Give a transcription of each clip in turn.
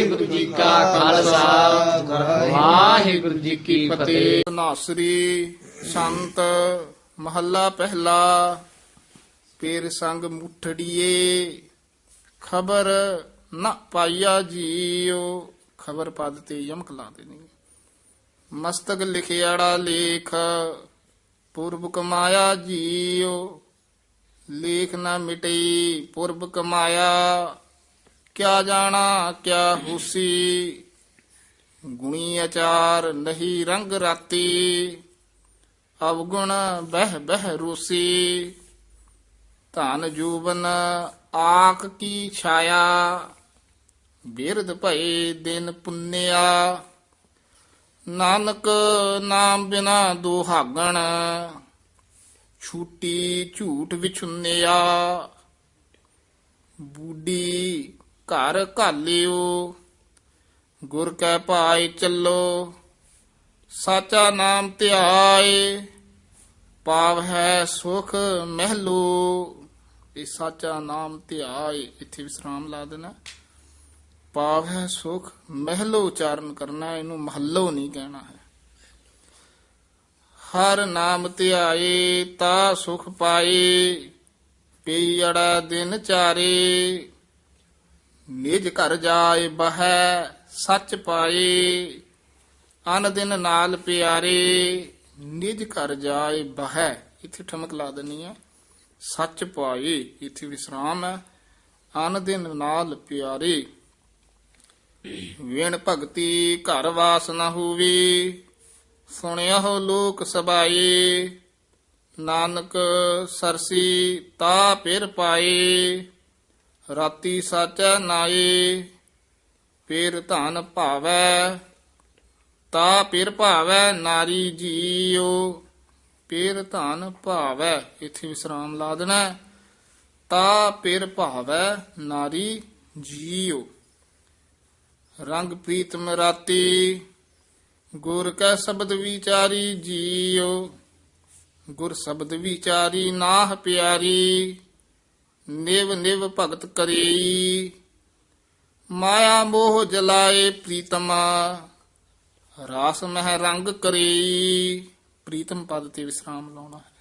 ਵਾਹਿਗੁਰੂ ਜੀ ਕਾ ਖਾਲਸਾ। ਵਾਹਿਗੁਰੂ ਜੀ ਕੀ ਫਤਿਹ। ਨਾਸਰੀ ਸੰਤ ਮਹੱਲਾ ਪਹਿਲਾ, ਪੇਰ ਸੰਗ ਮੁਠੜੀਏ, ਖਬਰ ਨਾ ਪਾਈਆ ਜੀਓ। ਖਬਰ ਪਦ ਤੇ ਯਮਕ ਲਾ ਦੇਣੀ ਮਸਤਕ ਲਿਖਿਆੜਾ ਲੇਖ, ਪੁਰਬ ਕਮਾਇਆ ਜੀਓ। ਲੇਖ ਨਾ ਮਿਟਈ ਪੁਰਬ ਕਮਾਇਆ ਕਿਆ ਜਾਣਾ, ਕਿਆ ਹੋਸੀ। ਗੁਣੀ ਅਚਾਰ ਨਹੀਂ ਰੰਗ ਰਾਤੀ। ਅਵਗੁਣ ਬਹਿ ਬਹਿ ਰੋਸੀ। ਧਨ ਜੂਬਨ ਆਕ ਕੀ ਛਾਇਆ। ਬਿਰਧ ਭਏ ਦਿਨ ਪੁੰਨਿਆ। ਨਾਨਕ ਨਾਮ ਬਿਨਾ ਦੁਹਾਗਣ। ਛੂਟੀ ਝੂਠ ਵਿਛੁੰਨਿਆ। ਬੂਡੀ ਘਰ ਘਾਲਿਓ, ਗੁਰ ਕੈ ਭਾਈ ਚੱਲੋ, ਸਾਚਾ ਨਾਮ ਧਿਆਏ ਪਾਵ ਹੈ ਸੁਖ ਮਹਿਲੋ। ਇਹ ਸਾਚਾ ਨਾਮ ਧਿਆਏ, ਇੱਥੇ ਵਿਸਰਾਮ ਲਾ ਦੇਣਾ। ਪਾਵ ਹੈ ਸੁਖ ਮਹਿਲੋ ਉਚਾਰਨ ਕਰਨਾ, ਇਹਨੂੰ ਮਹੱਲੋ ਨਹੀਂ ਕਹਿਣਾ ਹੈ। ਹਰ ਨਾਮ ਧਿਆਏ, ਤਾ ਸੁਖ ਪਾਏ, ਪਈ ਅੜਾ ਦਿਨ ਚਾਰੇ। ਨਿਜ ਘਰ ਜਾਏ ਬਹੈ, ਸੱਚ ਪਾਏ। ਅਨ ਦਿਨ ਨਾਲ ਪਿਆਰੇ, ਨਿਜ ਘਰ ਜਾਏ ਬਹੈ। ਇੱਥੇ ਠਮਕ ਲਾ ਦਨੀ ਹੈ ਸੱਚ ਪਾਏ, ਇੱਥੇ ਵਿਸਰਾਮ ਹੈ। ਅਨ ਦਿਨ ਨਾਲ ਪਿਆਰੇ। ਵੇਣ ਭਗਤੀ ਘਰ ਵਾਸ ਨਾ ਹੋਵੇ। ਸੁਣਿਓ ਲੋਕ ਸਬਾਏ। ਨਾਨਕ ਸਰਸੀ ਤਾ ਪਿਰ ਪਾਏ। ਰਾਤੀ ਸਾਚੈ ਨਾਏ ਪੇਰ ਧਨ ਭਾਵੈ, ਤਾ ਪੇਰ ਭਾਵੈ ਨਾਰੀ ਜੀਓ ਪੇਰ ਧਨ ਭਾਵੈ, ਇਥੇ ਵਿਸਰਾਮ ਲਾ ਦੇਣਾ ਤਾ ਪੇਰ ਭਾਵੈ ਨਾਰੀ ਜੀਓ ਰੰਗ ਪ੍ਰੀਤਮ ਰਾਤੀ, ਗੁਰ ਕੈ ਸ਼ਬਦ ਵਿਚਾਰੀ ਜੀਓ ਗੁਰ ਸ਼ਬਦ ਵਿਚਾਰੀ ਨਾਹ ਪਿਆਰੀ। ਨਿਵ ਨਿਵ ਭਗਤ ਕਰੀ। ਮਾਇਆ ਮੋਹ ਜਲਾਏ ਪ੍ਰੀਤਮਾ, ਰਾਸ ਮਹਿ ਰੰਗ ਕਰੇਈ ਪ੍ਰੀਤਮ ਪਦ ਤੇ ਵਿਸਰਾਮ ਲਾਉਣਾ ਹੈ।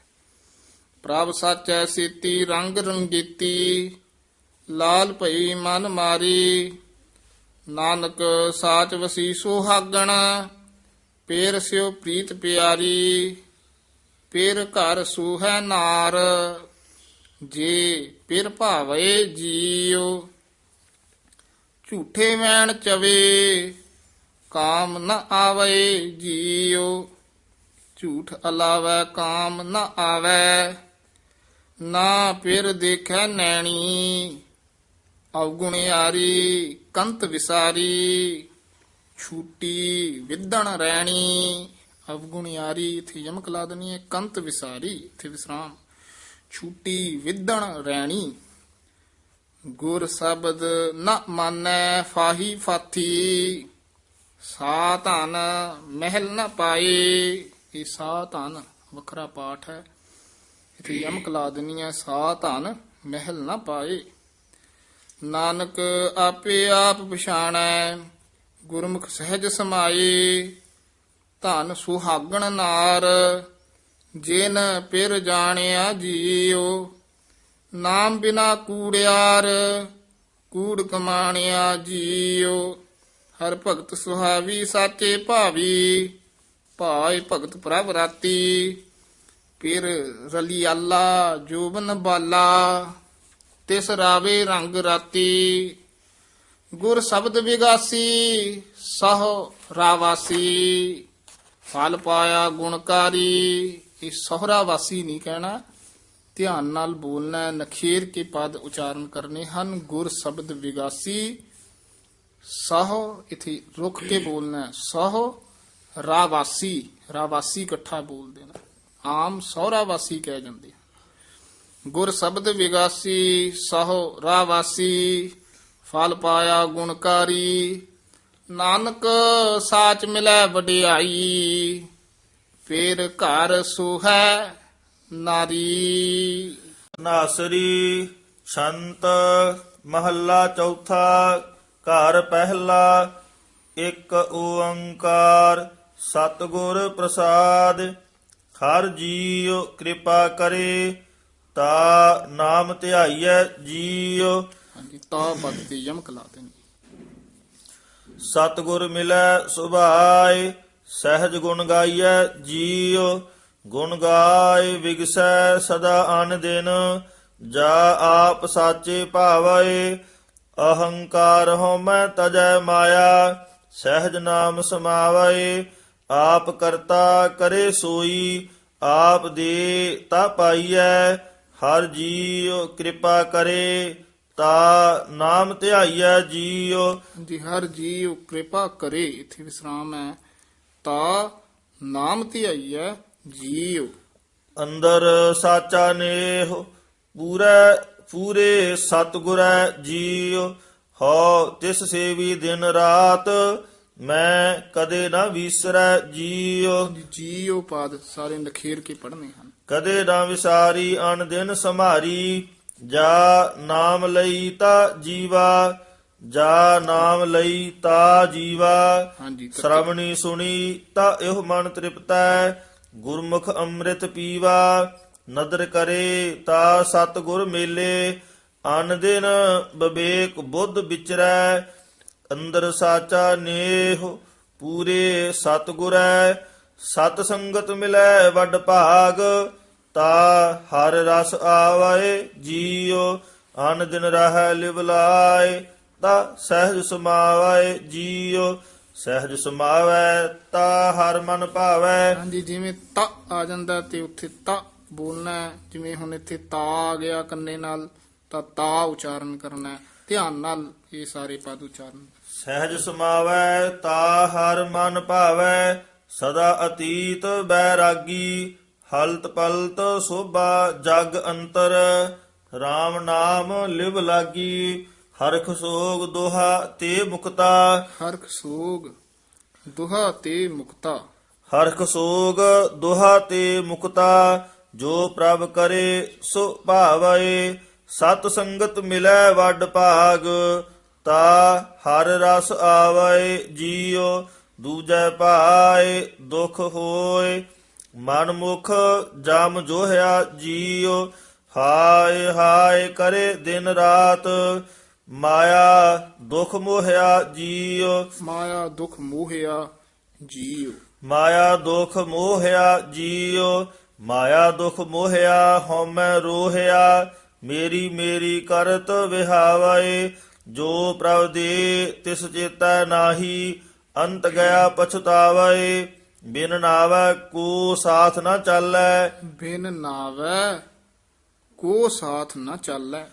ਪ੍ਰਭ ਸਾਚੈ ਸੀਤੀ, ਰੰਗ ਰੰਗੀਤੀ, ਲਾਲ ਭਈ ਮਨ ਮਾਰੀ। ਨਾਨਕ ਸਾਚ ਵਸੀ ਸੁਹਾਗਣ ਪੇਰ ਸਿਓ ਪ੍ਰੀਤ ਪਿਆਰੀ। ਪੇਰ ਘਰ ਸੂਹੈ ਨਾਰ। ਜੇ ਪਿਰ ਭਾਵੇ ਜੀਉ, ਝੂਠੇ ਵੈਣ ਚਵੇ, ਕਾਮ ਨ ਆਵੇ ਜੀਉ, ਝੂਠ ਅਲਾਵੈ, ਕਾਮ ਨ ਆਵੇ, ਨਾ ਪਿਰ ਦੇਖੈ ਨੈਣੀ ਅਵਗੁਣਿਆਰੀ ਕੰਤ ਵਿਸਾਰੀ, ਛੂਟੀ ਵਿਦਣ ਰਹਿਣੀ ਅਵਗੁਣ ਯਾਰੀ, ਇਥੇ ਯਮਕ ਲਾ ਦੇਣੀ ਹੈ, ਕੰਤ ਵਿਸਾਰੀ, ਇਥੇ ਵਿਸਰਾਮ। ਛੂਟੀ ਵਿਦਣ ਰੈਣੀ। ਗੁਰ ਸ਼ਬਦ ਨ ਮਾਨੈ ਫਾਹੀ ਫਾਥੀ, ਸਾ ਧਨ ਮਹਿਲ ਨ ਪਾਏ। ਇਹ ਸਾ ਧਨ ਵੱਖਰਾ ਪਾਠ ਹੈ। ਇਥੇ ਯਮਕ ਲਾ ਦਨੀ ਹੈ ਸਾ ਧਨ ਮਹਿਲ ਨ ਪਾਏ। ਨਾਨਕ ਆਪੇ ਆਪ ਪਛਾਣੈ, ਗੁਰਮੁਖ ਸਹਿਜ ਸਮਾਏ। ਧਨ ਸੁਹਾਗਣ ਨਾਰ ਜਿਨ ਪਿਰ ਜਾਣਿਆ ਜੀਉ, ਨਾਮ ਬਿਨਾ ਕੂੜਿਆਰ, ਕੂੜ ਕਮਾਣਿਆ ਜੀਉ। ਹਰ ਭਗਤ ਸੁਹਾਵੀ, ਸਾਚੇ ਭਾਵੀ ਭਾਇ ਭਗਤ ਪ੍ਰਭ ਰਾਤੀ। ਫਿਰ ਰਲੀ ਅੱਲਾ ਜੋਬਨ ਬਾਲਾ, ਤਿਸ ਰਾਵੇ ਰੰਗ ਰਾਤੀ। ਗੁਰ ਸ਼ਬਦ ਵਿਗਾਸੀ, ਸਹ ਰਾਵਾਸੀ। ਫਲ ਪਾਇਆ ਗੁਣਕਾਰੀ ਇਹ ਸਹੁਰਾ ਵਾਸੀ ਨਹੀਂ ਕਹਿਣਾ ਧਿਆਨ ਨਾਲ ਬੋਲਣਾ ਨਖੇਰ ਕੇ ਪਦ ਉਚਾਰਨ ਕਰਨੇ ਹਨ ਗੁਰ ਸ਼ਬਦ ਵਿਗਾਸੀ। ਸਹੁ ਇਥੇ ਰੁਕ ਕੇ ਬੋਲਣਾ ਹੈ, ਰਾਵਾਸੀ ਰਾਵਾਸੀ ਇਕੱਠਾ ਬੋਲ ਦੇਣਾ। ਆਮ ਸਹਰਾ ਵਾਸੀ ਕਹਿ ਜਾਂਦੇ ਗੁਰ ਸ਼ਬਦ ਵਿਗਾਸੀ ਸਹੁ ਰਾਵਾਸੀ ਫਲ ਪਾਇਆ ਗੁਣਕਾਰੀ ਨਾਨਕ ਸਾਚ ਮਿਲੈ ਵਡਿਆਈ। ਫੇਰ ਘਰ ਸੁਹੈ ਨਾਰੀ। ਨਾਸਰੀ ਸੰਤ ਮਹੱਲਾ ਚੌਥਾ ਘਰ ਪਹਿਲਾ ਇੱਕ ਓੰਕਾਰ ਸਤਿਗੁਰ ਪ੍ਰਸਾਦ। ਹਰ ਜੀਉ ਕਿਰਪਾ ਕਰੇ ਤਾ ਨਾਮ ਧਿਆਈਐ ਜੀਉ। ਹਾਂਜੀ ਤਾ ਪਦ ਤੇ ਯਮਕ ਲਾ ਦੇਣੀ। ਸਤਿਗੁਰ ਮਿਲੈ ਸੁਭਾਏ ਸਹਿਜ ਗੁਣ ਗਾਈਐ, ਜੀਉ ਗੁਣ ਗਾਏ, ਵਿਗਸੈ ਸਦਾ ਅਨ ਦਿਨ। ਜਾ ਆਪ ਸਾਚੇ ਭਾਵੈ, ਅਹੰਕਾਰ ਹੋ ਮੈਂ ਤਜੈ ਮਾਇਆ, ਸਹਿਜ ਨਾਮ ਸਮਾਵੈ। ਆਪ ਕਰਤਾ ਕਰੇ ਸੋਈ, ਆਪ ਦੇ ਤਾ ਪਾਈਐ। ਹਰ ਜੀਉ ਕਿਰਪਾ ਕਰੇ, ਤਾ ਨਾਮ ਧਿਆਈਐ, ਜੀਉ। ਜੀ ਹਰ ਜੀਵ ਕਿਰਪਾ ਕਰੇ, ਇਥੇ ਵਿਸਰਾਮ ਹੈ। ਤਾ ਨਾਮ ਧਿਆਈਐ ਜੀਵ। ਅੰਦਰ ਸਾਚਾ ਨੇਹ ਪੂਰੇ ਪੂਰੇ ਸਤਿਗੁਰੈ ਜੀਉ। ਹੋ ਤਿਸ ਸੇਵੀ ਦਿਨ ਰਾਤ ਮੈਂ ਕਦੇ ਨਾ ਵਿਸਰੈ ਜੀਉ। ਜੀਉ ਪਾਦ ਸਾਰੇ ਨਖੇਰ ਕੇ ਪੜਨੇ ਹਨ। ਕਦੇ ਨਾ ਵਿਸਾਰੀ ਅਨ ਦਿਨ ਸੰਭਾਰੀ। ਜਾ ਨਾਮ ਲਈ ਤਾ ਜੀਵਾ ਜਾ ਨਾਮ ਲਈ ਤਾ ਜੀਵਾ ਹਾਂਜੀ ਸ਼ਰਵਣੀ ਸੁਣੀ ਤਾ ਇਹ ਮਨ ਤ੍ਰਿਪਤੈ ਗੁਰਮੁਖ ਅੰਮ੍ਰਿਤ ਪੀਵਾ ਨਦਰ ਕਰੇ ਤਾ ਸਤਿਗੁਰ ਮੇਲੇ ਅਨ ਦਿਨ ਵਿਵੇਕ ਬੁੱਧ ਵਿਚਰੈ ਅੰਦਰ ਸਾਚਾ ਨੇਹ ਪੂਰੇ ਸਤਿਗੁਰੈ ਸਤ ਸੰਗਤ ਮਿਲੈ ਵੱਡ ਭਾਗ ਤਾ ਹਰ ਰਸ ਆਵੈ ਜੀਉ ਅਨ ਦਿਨ ਰਹਿ ਲਿਵ ਲਾਇ ਤਾ ਸਹਿਜ ਸਮਾਵੈ ਜੀਉ ਸਹਿਜ ਸਮਾਵੈ ਤਾ ਹਰ ਮਨ ਭਾਵੈ ਹਾਂਜੀ ਜਿਵੇਂ ਤ ਆ ਜਾਂਦਾ ਤੇ ਉੱਥੇ ਤ ਬੋਲਣਾ। ਜਿਵੇਂ ਹੁਣ ਇੱਥੇ ਤਾ ਆ ਗਿਆ ਕੰਨੇ ਨਾਲ ਤਾਂ ਤਾ ਉਚਾਰਨ ਕਰਨਾ। ਧਿਆਨ ਨਾਲ ਇਹ ਸਾਰੇ ਪਦ ਉਚਾਰਨ ਸਹਿਜ ਸਮਾਵੈ ਤਾ ਹਰ ਮਨ ਭਾਵੈ ਸਦਾ ਅਤੀਤ ਬੈਰਾਗੀ ਹਲਤ ਪਲਤ ਸੋਭਾ ਜਗ ਅੰਤਰ RAM ਨਾਮ ਲਿਵ ਲਾਗੀ ਹਰਖ ਸੋਗ ਦੋਹਾ ਤੇ ਮੁਕਤਾ। ਹਰਖ ਸੋਗ ਦੁਹਾ ਤੇ ਮੁਕਤਾ। ਹਰਖ ਸੋਗ ਦੋਹਾ ਤੇ ਮੁਕਤਾ। ਜੋ ਪ੍ਰਭ ਕਰੇ ਸੋ ਭਾਵੈ। ਸਤ ਸੰਗਤ ਮਿਲੈ ਵੱਡ ਭਾਗ। ਤਾ ਹਰ ਰਸ ਆਵੈ ਜੀਉ ਦੂਜੈ ਭਾਏ ਦੁਖ ਹੋਏ ਮਨ ਮੁਖ ਜਮ ਜੋਹਿਆ ਜੀਉ। ਹਾਏ ਹਾਏ ਕਰੇ ਦਿਨ ਰਾਤ। ਮਾਇਆ ਦੁਖ ਮੋਹਿਆ ਜੀਉ। ਮਾਇਆ ਦੁਖ ਮੋਹਿਆ ਜੀਉ। ਮਾਇਆ ਦੁਖ ਮੋਹਿਆ ਜੀਉ। ਮਾਇਆ ਦੁਖ ਮੋਹਿਆ ਹਉਮੈ ਰੋਹਿਆ। ਮੇਰੀ ਮੇਰੀ ਕਰਤ ਵਿਹਾਵੈ। ਜੋ ਪ੍ਰਭ ਦੇ ਤਿਸ ਚੇਤੈ ਨਾਹੀ ਅੰਤ ਗਿਆ ਪਛਤਾਵੈ। ਬਿਨ ਨਾਵੈ ਕੋ ਸਾਥ ਨਾ ਚੱਲੈ। ਬਿਨ ਨਾਵੈ ਕੋ ਸਾਥ ਨ ਚੱਲੈ।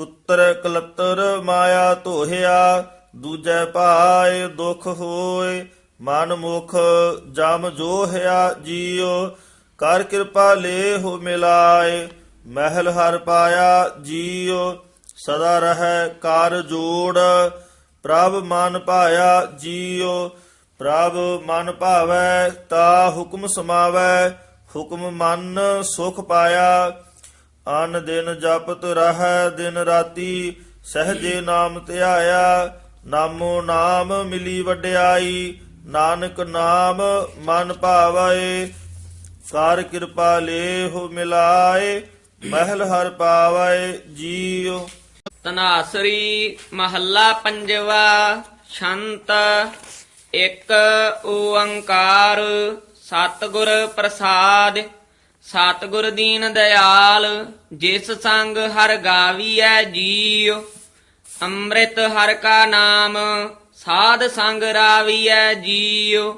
ਪੁੱਤਰ ਕਲਤਰ ਮਾਇਆ ਧੋਹਿਆ, ਦੂਜੈ ਭਾਏ ਦੁਖ ਹੋਏ ਮਨ ਮੁਖ ਜਮ ਜੋਹਿਆ ਜੀਉ, ਕਰ ਕਿਰਪਾ ਲੇ ਹੋ ਮਿਲਾਏ ਮਹਿਲ ਹਰ ਪਾਇਆ ਜੀਉ, ਸਦਾ ਰਹੈ ਕਰ ਜੋੜ, ਪ੍ਰਭ ਮਨ ਭਾਇਆ ਜੀਉ, ਪ੍ਰਭ ਮਨ ਭਾਵੈ ਤਾ ਹੁਕਮ ਸਮਾਵੈ, ਹੁਕਮ ਮਨ ਸੁਖ ਪਾਇਆ ਅਨ ਦਿਨ ਜਪਤ ਰਹੈ ਦਿਨ ਰਾਤੀ, ਸਹਜੇ ਨਾਮ ਧਿਆਇਆ ਨਾਮੋ ਨਾਮ ਮਿਲੀ ਵਡਿਆਈ, ਨਾਨਕ ਨਾਮ ਮਨ ਭਾਵੈ, ਕਰ ਕਿਰਪਾ ਲੇਹੁ ਮਿਲਾਏ, ਮਹਿਲ ਹਰ ਪਾਵੈ ਜੀਉ। ਤਨਾਸਰੀ ਮਹੱਲਾ ਪੰਜਵਾ ਸ਼ੰਤ ਇੱਕ ਓੰਕਾਰ, ਸਤਿਗੁਰ ਪ੍ਰਸਾਦ। ਸਤਿਗੁਰ ਦੀਨ ਦਇਆਲ, ਜਿਸ ਸੰਗ ਹਰ ਗਾਵੀਐ ਜੀਉ। ਅੰਮ੍ਰਿਤ ਹਰ ਕਾ ਨਾਮ, ਸਾਧ ਸੰਗ ਰਾਵੀਐ ਜੀਉ।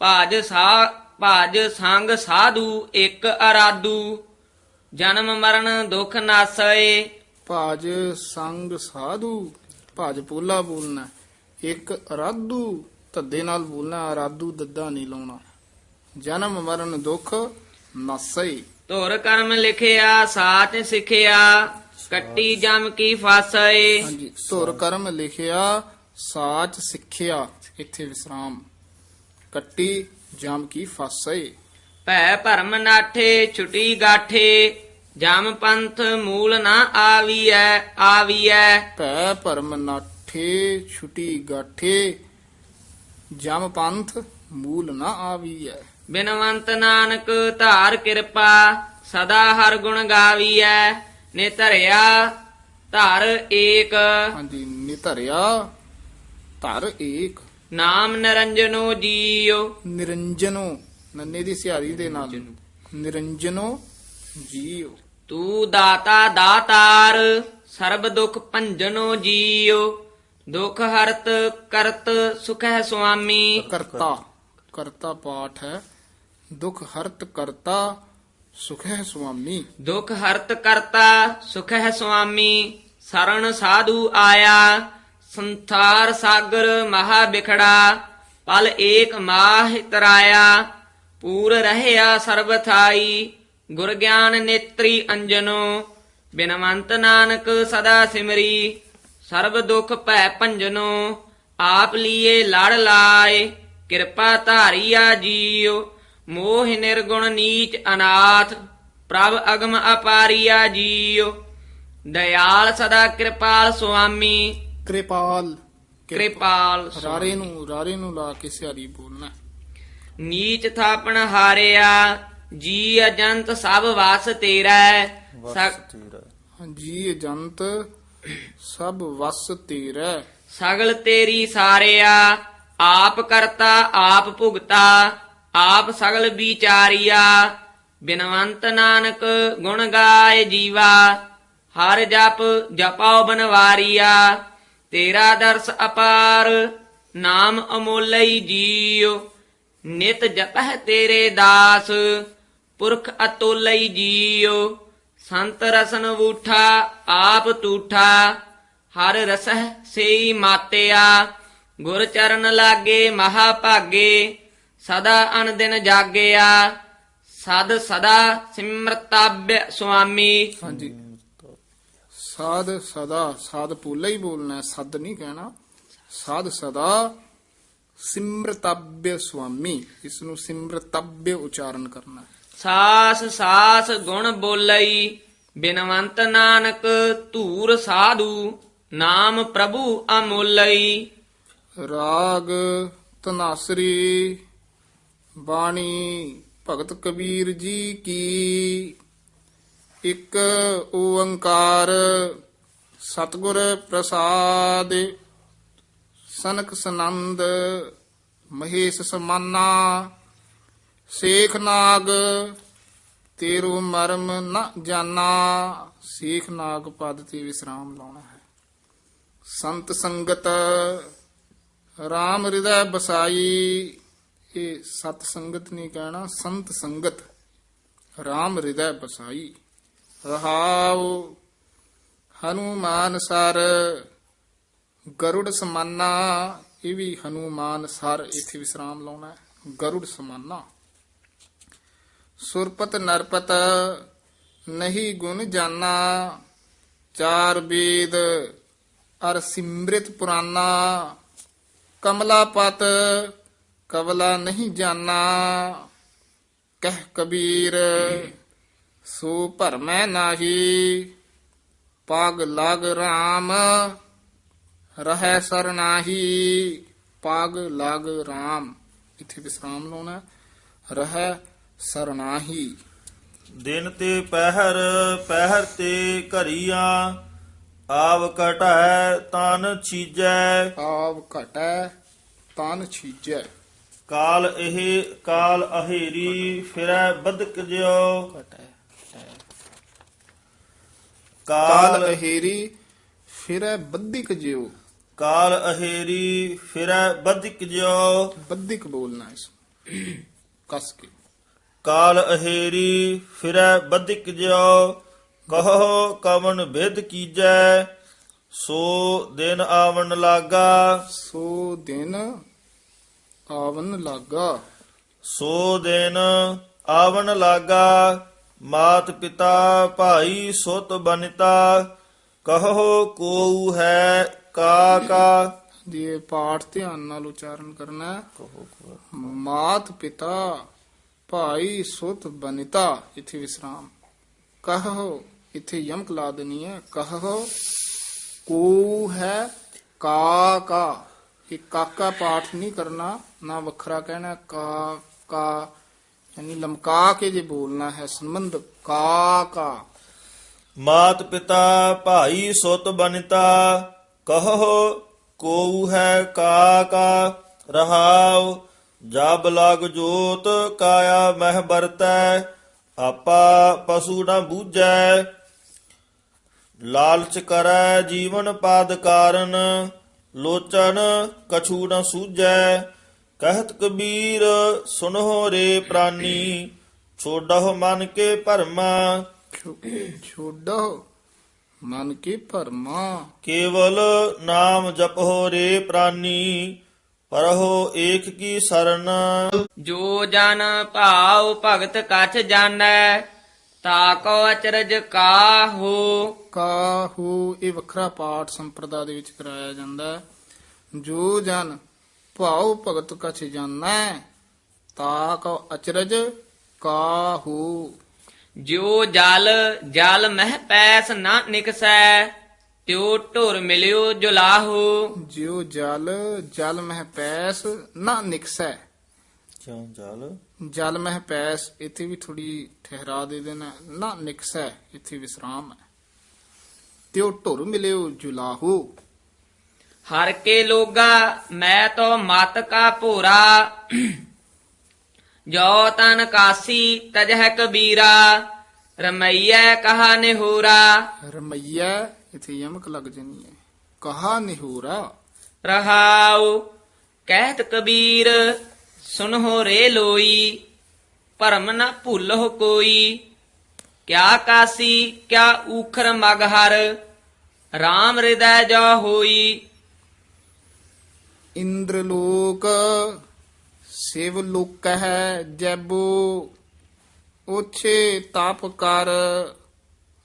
ਭਜ ਸਾ, ਭਜ ਸੰਗ ਸਾਧੂ ਇੱਕ ਅਰਾਧੂ। ਜਨਮ ਮਰਨ ਦੁਖ ਨਾਸਏ। ਭਾਜ ਸੰਗ ਸਾਧੂ, ਭਾਜ ਪੋਲਾ ਬੋਲਣਾ, ਇੱਕ ਅਰਾਧੂ, ਧੱਦੇ ਨਾਲ ਬੋਲਣਾ, ਅਰਾਧੂ ਦੱਦਾ ਨਹੀਂ ਲਾਉਣਾ। ਜਨਮ ਮਰਨ ਦੁਖ ਨਸਈ ਧੁਰ ਕਰਮ ਲਿਖਿਆ ਸਾਚ ਸਿਖਿਆ ਕੱਟੀ ਜਮ ਕੀ ਫਾਸਏ ਹਾਂਜੀ ਧੁਰ ਕਰਮ ਲਿਖਿਆ ਸਾਚ ਸਿੱਖਿਆ ਇੱਥੇ ਵਿਸਰਾਮ ਕੱਟੀ ਜਮ ਕੀ ਫਾਸਏ ਭੈ ਭਰਮ ਨਾਠੇ ਛੁਟੀ ਗਾਠੇ ਜਮ ਪੰਥ ਮੂਲ ਨਾ ਆਵੀਐ ਆਵੀਐ ਭੈ ਭਰਮ ਨਾਠੇ ਗਾਠੇ ਛੁਟੀ ਗਾਠੇ ਜਮ ਪੰਥ ਮੂਲ ਨਾ ਆਵੀਐ ਬਿਨਵੰਤ ਨਾਨਕ ਧਾਰ ਕਿਰਪਾ ਸਦਾ ਹਰ ਗੁਣ ਗਾਵੀਐ ਨੇ ਧਰਿਆ ਧਰ ਏਕ। ਹਾਂਜੀ ਨਿਧਰਿਆ ਧਰ ਏਕ। ਨਾਮ ਨਿਰੰਜਨੋ ਜੀਉ। ਨਿਰੰਜਨੋ ਨੰਨੇ ਦੀ ਸਿਹਾਰੀ ਦੇ ਨਾਲ। ਨਿਰੰਜਨੋ। ਜੀਉ। ਤੂੰ ਦਾਤਾ ਦਾਤਾਰ ਸਰਬ ਦੁਖ ਭੰਜਨੋ ਜੀਉ। ਦੁਖ ਹਰਤ ਕਰਤ ਸੁਖੈ ਸੁਆਮੀ। ਕਰਤਾ ਕਰਤਾ ਪਾਠ ਹੈ। ਦੁਖ ਹਰਤ ਕਰਤਾ, ਸੁਖ ਹੈ ਸੁਆਮੀ। ਦੁਖ ਹਰਤ ਕਰਤਾ, ਸੁਖ ਹੈ ਸੁਆਮੀ ਸਰਣ ਸਾਧੂ ਆਇਆ, ਸੰਸਾਰ ਸਾਗਰ ਮਹਾ ਬਿਖੜਾ, ਪਲ ਏਕ ਮਾਹ ਤਰਾਇਆ ਪੂਰ ਰਹਿਆ ਸਰਬ ਥਾਈ, ਗੁਰ ਗਿਆਨ ਨੇਤਰੀ ਅੰਜਨੋ, ਬਿਨਵੰਤ ਨਾਨਕ ਸਦਾ ਸਿਮਰੀ, ਸਰਬ ਦੁਖ ਭੈ ਭੰਜਨੋ, ਆਪ ਲੀਏ ਲੜ ਲਾਏ, ਕਿਰਪਾ ਧਾਰੀਆ ਜੀਉ ਮੋਹ ਨਿਰਗੁਣ ਨੀਚ ਅਨਾਥ ਪ੍ਰਭ ਅਗਮ ਅਪਾਰੀਆ ਜੀਉ। ਦਇਆਲ ਸਦਾ ਕਿਰਪਾਲ ਸੁਆਮੀ। ਕਿਰਪਾਲ ਕਿਰਪਾਲ। ਰਾਰੇ ਨੂੰ ਰਾਰੇ ਨੂੰ ਲਾ ਕੇ ਸਿਹਾਰੀ ਬੋਲਣਾ। ਨੀਚ ਥਾਪਣ ਹਾਰਿਆ ਜੀ ਅਜੰਤ ਸਭ ਵਾਸ ਤੇਰਾ ਜੀ ਜੰਤ ਸਭ ਵਸ ਤੇਰਾ ਸਗਲ ਤੇਰੀ ਸਾਰਿਆ ਆਪ ਕਰਤਾ ਆਪ ਭੁਗਤਾ। ਆਪ ਸਗਲ ਵਿਚਾਰੀਆ, ਬਿਨਵੰਤ ਨਾਨਕ ਗੁਣ ਗਾਏ ਜੀਵਾ, ਹਰ ਜਪ ਜਪਾਓ ਬਨਵਾਰੀਆ, ਤੇਰਾ ਦਰਸ ਅਪਾਰ, ਨਾਮ ਅਮੋਲਈ ਜੀਉ, ਨਿਤ ਜਪਹਿ ਤੇਰੇ ਦਾਸ, ਪੁਰਖ ਅਤੋਲਈ ਜੀਉ, ਸੰਤ ਰਸਨ ਵੂਠਾ, ਆਪ ਤੂਠਾ, ਹਰ ਰਸਹ ਸੇਈ ਮਾਤਿਆ, ਗੁਰ ਚਰਨ ਲਾਗੇ ਮਹਾ ਭਾਗੇ ਸਦਾ ਅਨ ਦਿਨ ਜਾਗਿਆ ਸਦ ਸਦਾ ਸਿਮਰਤਾਭ්‍ය ਸੁਆਮੀ। ਹਾਂਜੀ। ਸਾਧ ਸਦਾ ਸਾਧ ਪੂਲਾ ਹੀ ਬੋਲਣਾ ਹੈ, ਸਦ ਨਹੀਂ ਕਹਿਣਾ। ਸਾਧ ਸਦਾ ਸਿਮਰਤੱਭਯ ਸੁਆਮੀ ਇਸ ਨੂੰ ਸਿਮਰਤੱਭਯ ਉਚਾਰਨ ਕਰਨਾ ਹੈ। ਸਾਸ ਸਾਸ ਗੁਣ ਬੋਲਈ ਬਿਨਵੰਤ ਨਾਨਕ ਧੂਰ ਸਾਧੂ ਨਾਮ ਪ੍ਰਭੂ ਅਮੋਲਈ। ਰਾਗ ਤਨਾਸਰੀ ਬਾਣੀ ਭਗਤ ਕਬੀਰ ਜੀ ਕੀ? ਇੱਕ ਓੰਕਾਰ ਸਤਿਗੁਰ ਪ੍ਰਸਾਦ, ਸਨਕ ਸਨੰਦ, ਮਹੇਸ਼ ਸਮਾਨਾ, ਸੇਖ ਨਾਗ, ਤੇਰੂ ਮਰਮ ਨ ਜਾਣਾ ਸੇਖ ਨਾਗ ਪਦ ਤੇ ਵਿਸਰਾਮ ਲਾਉਣਾ ਹੈ। ਸੰਤ ਸੰਗਤ, ਰਾਮ ਹਿਰਦੈ ਬਸਾਈ ਇਹ ਸਤ ਸੰਗਤ ਨਹੀਂ ਕਹਿਣਾ, ਸੰਤ ਸੰਗਤ, ਰਾਮ ਹਿਰਦੈ ਬਸਾਈ। ਰਹਾਉ ਹਨੂਮਾਨ ਸਰ, ਗਰੁੜ ਸਮਾਨਾ, ਇਹ ਵੀ ਹਨੂਮਾਨ ਸਰ ਇੱਥੇ ਵਿਸਰਾਮ ਲਾਉਣਾ ਹੈ। ਗਰੁੜ ਸਮਾਨਾ। ਸੁਰਪਤ ਨਰਪਤ, ਨਹੀਂ ਗੁਣ ਜਾਨਾ। ਚਾਰ ਵੇਦ ਅਰ ਸਿਮ੍ਰਿਤ ਪੁਰਾਨਾ। ਕਮਲਾ ਕਵਲਾ ਨਹੀਂ ਜਾਣਾ ਕਹਿ ਕਬੀਰ ਸੋ ਭਰਮੈ ਨਾਹੀ ਪਾਗ ਲਗ RAM ਰਹਿ ਸਰਨਾਹੀ ਪਾਗ ਲਗ RAM ਇੱਥੇ ਵਿਸਰਾਮ ਲਾਉਣਾ। ਰਹਿ ਸਰਨਾਹੀ ਦਿਨ ਤੇ ਪਹਿਰ ਪਹਿਰ ਤੇ ਘਰੀਆਂ ਆਵ ਕਟੈ ਤਨ ਛੀਜੈ। ਆਵ ਘਟੈ ਤਨ ਛੀਜੈ। ਕਾਲ ਇਹ ਕਾਲ ਅਹੇਰੀ ਫਿਰੈ ਬਦਕ ਜਿਉ। ਘਟੈ ਕਾਲ ਅਹੇਰੀ ਫਿਰੈ ਬੱਧਿਕ ਜਿਉ। ਕਾਲ ਅਹੇਰੀ ਫਿਰੈ ਬਦਕ ਜਿਉ। ਬੱਧਿਕ ਬੋਲਣਾ ਇਸ। ਕਸ ਕੇ। ਕਾਲ ਅਹੇਰੀ ਫਿਰੈ ਬਦਕ ਜਿਉ। ਕਹੋ ਕਵਨ ਵਿਦ ਕੀਜੈ ਸੋ ਦਿਨ ਆਵਣ ਲਾਗਾ। ਸੋ ਦਿਨ ਆਵਨ ਲਾਗਾ। ਸੋ ਦਿਨ ਆਵਣ ਲਾਗਾ ਮਾਤ ਪਿਤਾ ਭਾਈ ਸੁਤ ਬਨਿਤਾ ਕਹੋ ਕੋਉ ਹੈ ਕਾ ਕਾ। ਜੀ ਪਾਠ ਧਿਆਨ ਨਾਲ ਉਚਾਰਨ ਕਰਨਾ ਹੈ। ਮਾਤ ਪਿਤਾ ਭਾਈ ਸੁਤ ਬਨਿਤਾ ਇੱਥੇ ਵਿਸਰਾਮ। ਕਹੋ ਇੱਥੇ ਯਮਕ ਲਾ ਦੇਣੀ ਹੈ। ਕਹੋ ਕੋ ਹੈ ਕਾ ਕਾ। ਇਹ ਕਾਕਾ ਪਾਠ ਨਹੀਂ ਕਰਨਾ, ਨਾ ਵੱਖਰਾ ਕਹਿਣਾ, ਕਾ ਕਾ, ਯਾਨੀ ਲਮਕਾ ਕੇ ਜੇ ਬੋਲਣਾ ਹੈ ਸੰਬੰਧ, ਕਾ ਕਾ। ਮਾਤ ਪਿਤਾ ਭਾਈ ਸੁਤ ਬਨਿਤਾ, ਕਹੋ ਕੋਉ ਹੈ ਕਾ ਕਾ। ਰਹਾਉ, ਜਬ ਲਗ ਜੋਤ ਕਾਇਆ ਮਹਿ ਬਰਤੈ ਆਪਾ ਪਸ਼ੂ ਨਾ ਬੂਝੈ। ਲਾਲਚ ਕਰੈ ਜੀਵਨ ਪਾਦ ਕਾਰਨ ਲੋਚਨ ਕਛੂ ਨ ਸੂਝੈ ਕਹਿਤ ਕਬੀਰ ਸੁਨਹੁ ਰੇ ਪ੍ਰਾਨੀ। ਛੋਡਹੁ ਮਨ ਕੇ ਭਰਮਾ। ਛੋ- ਛੋਡੋ ਮਨ ਕੀ ਭਰਮਾ। ਕੇਵਲ ਨਾਮ ਜਪੋ ਰੇ ਪ੍ਰਾਨੀ ਪਰਹੋ ਏਕ ਕੀ ਸਰਨ। ਜੋ ਜਨ ਭਾਉ ਭਗਤ ਕਛ ਜਾਣੈ ਤਾ ਕੋ ਅਚਰਜ ਕਾਹੋ ਕਾਹੂ ਇਹ ਵੱਖਰਾ ਪਾਠ ਸੰਪਰਦਾ ਦੇ ਵਿੱਚ ਕਰਾਇਆ ਜਾਂਦਾ ਹੈ। ਜੋ ਜਨ ਭਾਉ ਭਗਤ ਕਛ ਜਾਣੈ ਤਾ ਕੋ ਅਚਰਜ ਕਾਹੂ ਜੋ ਜਲ ਜਲ ਮਹਿ ਪੈਸ ਨਾ ਨਿਕਸੈ ਤਿਉ ਢੁਰ ਮਿਲਿਓ ਜੁਲਾਹੋ ਜਿਉ ਜਲ ਜਲ ਮਹਿ ਪੈਸ ਨਾ ਨਿਕਸੈ ਕਿਉਂ ਜਲ ਜਲ ਮਹਿ ਪੈਸ ਇੱਥੇ ਵੀ ਥੋੜੀ ਠਹਿਰਾ ਦੇ ਦੇਣਾ। ਨਾ ਨਿਕਸੈ ਇੱਥੇ ਵਿਸਰਾਮ ਹੈ। ਤਿਉ ਢੁਰ ਮਿਲਿਓ ਜੁਲਾਹੂ। ਹਰ ਕੇ ਲੋਗਾ ਮੈਂ ਤੋ ਮਤ ਕਾ ਭੋਰਾ। ਜੋ ਤਨ ਕਾਸੀ ਤਜਹ ਕਬੀਰਾ। ਰਮਈਐ ਕਹਾ ਨਿਹੂਰਾ। ਰਮਈਆ ਇੱਥੇ ਯਮਕ ਲੱਗ ਜਣੀ ਹੈ। ਕਹਾ ਨਿਹੂਰਾ। ਰਹਾਉ ਕਹਿਤ ਕਬੀਰ। ਸੁਨਹੁ ਰੇ ਲੋਈ, ਭਰਮ ਨ ਭੁੱਲਹੁ ਕੋਈ। ਕਿਆ ਕਾਸੀ, ਕਿਆ ਊਖਰ ਮਗਹਰ RAM ਹਿਰਦੈ ਜੋ ਹੋਈ। ਇੰਦਰ ਲੋਕ, ਸਿਵ ਲੋਕ ਹੈ ਜੈਬੋ, ਉਛੇ ਤਪ ਕਰ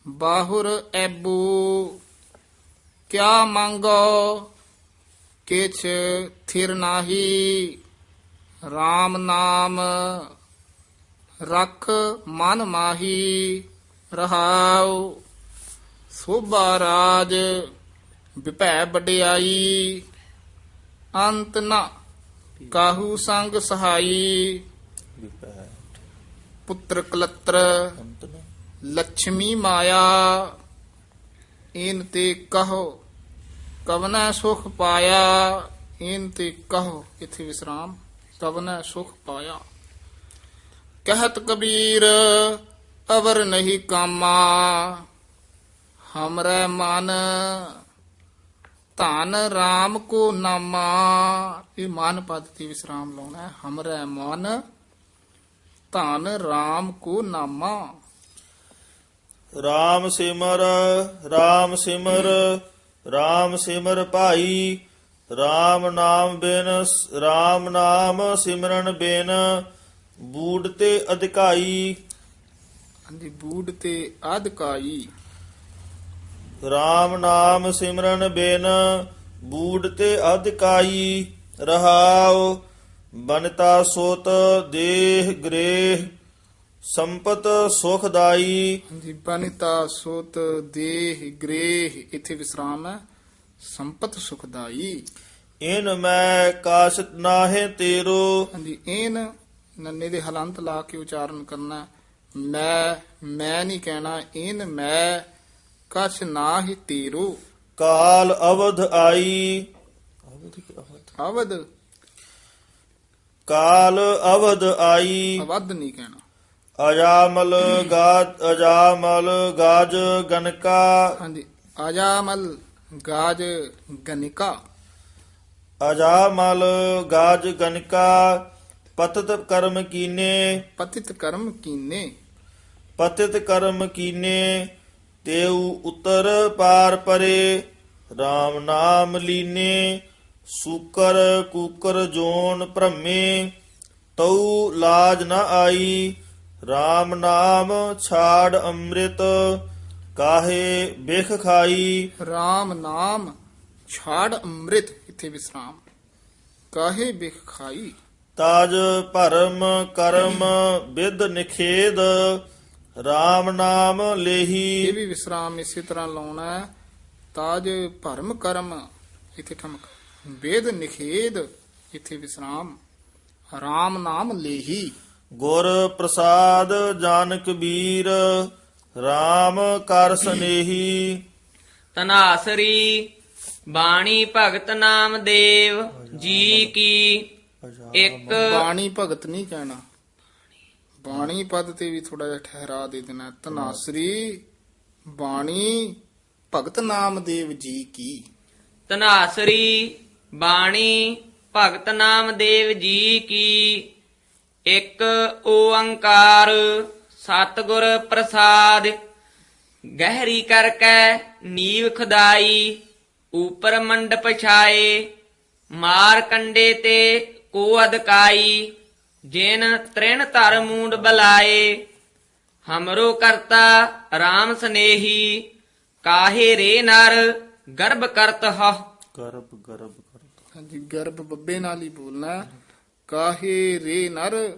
ਬਾਹੁਰ ਐਬੋ। ਕਿਆ ਮੰਗੋ, ਕਿਛ ਥਿਰ ਨਾਹੀ। RAM ਨਾਮ ਰਖ ਮਨ ਮਾਹੀ ਰਹਾਉ। ਸੋਭਾ ਰਾਜ ਵਿਭੈ ਵਡਿਆਈ। ਅੰਤ ਨਾ ਕਾਹੂ ਸੰਗ ਸਹਾਈ। ਪੁੱਤਰ ਕਲਤਰ ਲక్ష్ਮੀ ਮਾਇਆ। ਇਨ ਤੇ ਕਹੋ ਕਵਨਾ ਸੁਖ ਪਾਇਆ। ਇਨ ਤੇ ਕਹੋ ਇਥੇ ਵਿਸਰਾਮ। ਕਵਨਾ ਸੁਖ ਪਾਇਆ। ਕਹਿਤ ਕਬੀਰ, ਅਵਰ ਨਹੀਂ ਕਾਮਾ। ਹਮਰੇ ਮਨ, ਧਨ RAM ਕੋ ਨਾਮਾ। ਇਹ ਮਨ ਪਦ ਤੇ ਵਿਸਰਾਮ ਲਾਉਣਾ ਹੈ। ਹਮਰੇ ਮਨ, ਧਨ RAM ਕੋ ਨਾਮਾ। RAM ਸਿਮਰ RAM ਸਿਮਰ RAM ਸਿਮਰ ਭਾਈ। RAM ਨਾਮ ਬਿਨ RAM ਨਾਮ ਸਿਮਰਨ ਬਿਨ ਬੂੜ ਤੇ ਅਧਿਕਾਈ। ਹਾਂਜੀ ਬੂਡ ਤੇ ਆਦਕਾਈ RAM ਨਾਮ ਸਿਮਰਨ ਬਿਨ ਬੂੜ ਤੇ ਅਧਿਕਾਈ। ਰਹਾਉ ਬਨਤਾ ਸੋਤ ਦੇਹ ਗ੍ਰੇਹ ਸੰਪਤ ਸੁਖਦਾਈ। ਹਾਂਜੀ ਬਨਿਤਾ ਸੋਤ ਦੇਹ ਗ੍ਰੇਹ ਇਥੇ ਵਿਸਰਾਮ ਹੈ। ਸੰਪਤ ਸੁਖਦਾਈ। ਇਨ ਮੈਂ ਕਾਸ਼ਤ ਨਾਹੇ ਤੇਰੋ। ਹਾਂਜੀ ਇਹਨ ਨੰਨੇ ਦੇ ਹਲੰਤ ਲਾ ਕੇ ਉਚਾਰਨ ਕਰਨਾ। ਮੈਂ ਮੈਂ ਨਹੀਂ ਕਹਿਣਾ ਇਨ ਮੈਂ ਕਛ ਨਾ ਹੀ ਤੀਰੂ। ਕਾਲ ਅਵਧ ਆਈ। ਅਵਦ ਕਾਲ ਅਵਧ ਆਈ। ਅਵਦ ਨਹੀਂ ਕਹਿਣਾ। ਅਜਾਮਲ ਗਾਜ ਅਜਾਮਲ ਗਾਜ ਗਨਕਾ। ਹਾਂਜੀ ਆਜਾਮਲ ਗਾਜ ਗਨਿਕਾ। ਅਜਾਮਲ ਗਾਜ ਗਨਕਾ ਪਤਤ ਕਰਮ ਕੀਨੇ। ਪਤਿਤ ਕਰਮ ਕੀਨੇ। ਪਤਿਤ ਕਰਮ ਕੀਨੇ ਤੇਉ ਉਤਰ ਪਾਰ ਪਰੇ। RAM ਨਾਮ ਲੀਨੇ ਸੂਕਰ ਕੂਕਰ ਜੋਨ ਭ੍ਰਮੇ। ਤਉ ਲਾਜ ਨ ਆਈ RAM ਨਾਮ ਛਾੜ ਅੰਮ੍ਰਿਤ। ਕਾਹੇ ਬਿਖ ਖਾਈ। RAM ਨਾਮ ਛਾੜ ਅੰਮ੍ਰਿਤ ਇਥੇ ਵਿਸਰਾਮ। ਕਾਹੇ ਬਿਖ ਖਾਈ। ਤਾਜ ਭਰਮ ਕਰਮ ਵਿਦ ਨਿਖੇਦ RAM ਨਾਮ ਲੇਹੀ। ਇਹ ਵੀ ਵਿਸਰਾਮ ਇਸੇ ਤਰ੍ਹਾਂ ਲਾਉਣਾ ਹੈ। ਤਾਜ ਭਰਮ ਕਰਮ ਇੱਥੇ ਠਮਕ। ਵੇਦ ਨਿਖੇਦ ਇੱਥੇ ਵਿਸਰਾਮ। ਰਾਮ ਨਾਮ ਲੇਹੀ। ਗੁਰ ਪ੍ਰਸਾਦ ਜਨ ਕਬੀਰ RAM ਕਰ ਸਨੇਹੀ। ਤਨਾਸਰੀ ਬਾਣੀ ਭਗਤ ਨਾਮ ਦੇਵ ਜੀ ਕੀ ਇੱਕ ਬਾਣੀ ਭਗਤ ਨਹੀਂ ਕਹਿਣਾ। ਬਾਣੀ ਪਦ ਤੇ ਵੀ ਥੋੜਾ ਜਿਹਾ ਠਹਿਰਾ ਦੇ ਦੇਣਾ। ਤਨਾਸਰੀ ਬਾਣੀ ਭਗਤ ਨਾਮਦੇਵ ਜੀ ਕੀ। ਤਨਾਸਰੀ ਬਾਣੀ ਭਗਤ ਨਾਮ ਦੇਵ ਜੀ ਕੀ। ਇੱਕ ਓੰਕਾਰ ਸਤਿਗੁਰ ਪ੍ਰਸਾਦ ਗਹਿਰੀ ਕਰਕੇ ਨੀਵ ਖੁਦਾਈ ਉਪਰ ਮੰਡਪ ਛਾਏ ਮਾਰ ਕੰਡੇ ਤੇ ਕੋ ਅਦਕਾਈ ਜਿਨ ਤ੍ਰਿਣ ਧਰ ਮੂੰਡ ਬਲਾਏ ਹਮਰੋ ਕਰਤਾ RAM ਸਨੇਹੀ ਕਾਹੇ ਰੇ ਨਰ ਗਰਭ ਕਰਤ ਹ ਗਰਭ ਗਰਭ ਗਰਭ ਹਾਂਜੀ ਗਰਭ ਬੱਬੇ ਨਾਲ ਹੀ ਬੋਲਣਾ। ਹੈ। ਕਾਹੇ ਰੇ ਨਰ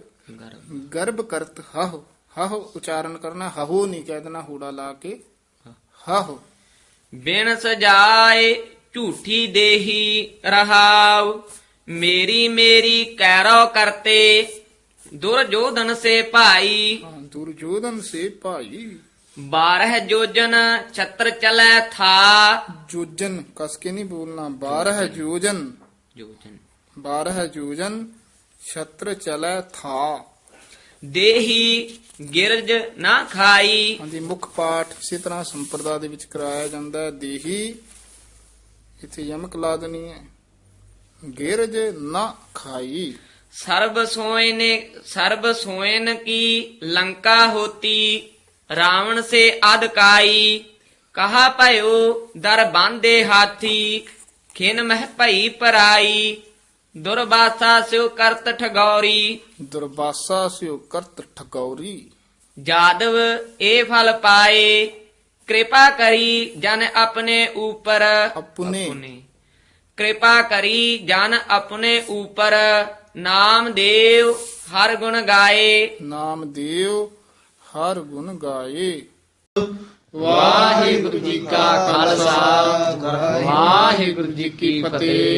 ਗਰਭ। ਕਰਤ ਹਹੁ ਹਹੁ ਉਚਾਰਨ ਕਰਨਾ ਹਹੋ ਨਹੀਂ ਕਹਿ ਦੇਣਾ ਹੂੜਾ ਲਾ ਕੇ ਹਹੁ ਬਿਨ ਸਜਾਏ ਝੂਠੀ ਦੇਹੀ ਰਹਾਉ ਮੇਰੀ ਮੇਰੀ ਕੈਰੋ ਕਰਤੇ ਦੁਰਜੋਧਨ ਸੇ ਭਾਈ ਹਾਂ, ਦੁਰਜੋਧਨ ਸੇ ਭਾਈ ਬਾਰਹ ਜੋਜਨ ਛਤਰ ਚਲੈ ਥਾ ਜੋਜਨ ਕਸ ਕੇ ਨਹੀਂ ਬੋਲਣਾ 12 ਜੋਜਨ ਜੋਜਨ 12 ਜੋਜਨ ਛਤਰ ਚਲੈ ਥਾ ਦੇਹੀ ਗਿਰਜ ਨਾ ਖਾਈ। ਹਾਂਜੀ ਮੁੱਖ ਪਾਠ ਇਸੇ ਤਰ੍ਹਾਂ ਸੰਪਰਦਾ ਦੇ ਵਿੱਚ ਕਰਾਇਆ ਜਾਂਦਾ ਹੈ। ਦੇਹੀ ਇੱਥੇ ਯਮਕ ਲਾ ਦੇਣੀ ਹੈ। ਗਿਰਜ ਨਾ ਖਾਈ। ਸਰਬ ਸੋਇਨ ਸਰਬ ਸੋਇਨ ਕੀ ਲੰਕਾ ਹੋਤੀ ਰਾਵਣ ਸੇ ਅਦਕਾਈ ਕਹਾ ਭਇਓ ਦਰ ਬਾਂਦੇ ਹਾਥੀ ਖਿਨ ਮਹਿ ਭਈ ਪਰਾਈ। ਦੁਰਬਾਸਾ ਸਿਉ ਕਰਤ ਠਗੌਰੀ। ਦੁਰਬਾਸਾ ਸਿਓ ਕਰਤ ਠਗੌਰੀ। ਜਾਦਵ ਇਹ ਫਲ ਪਾਏ ਕਿਰਪਾ ਕਰੀ ਜਨ ਆਪਣੇ ਉਪਰ। ਆਪਣੇ। ਕਿਰਪਾ ਕਰੀ ਜਨ ਆਪਣੇ ਉਪਰ। ਨਾਮ ਦੇਵ ਹਰ ਗੁਣ ਗਾਏ। ਨਾਮ ਦੇਵ ਹਰ ਗੁਣ ਗਾਏ। ਵਾਹਿਗੁਰੂ ਜੀ ਕਾ ਖਾਲਸਾ। ਵਾਹਿਗੁਰੂ ਜੀ ਕੀ ਫਤਿਹ।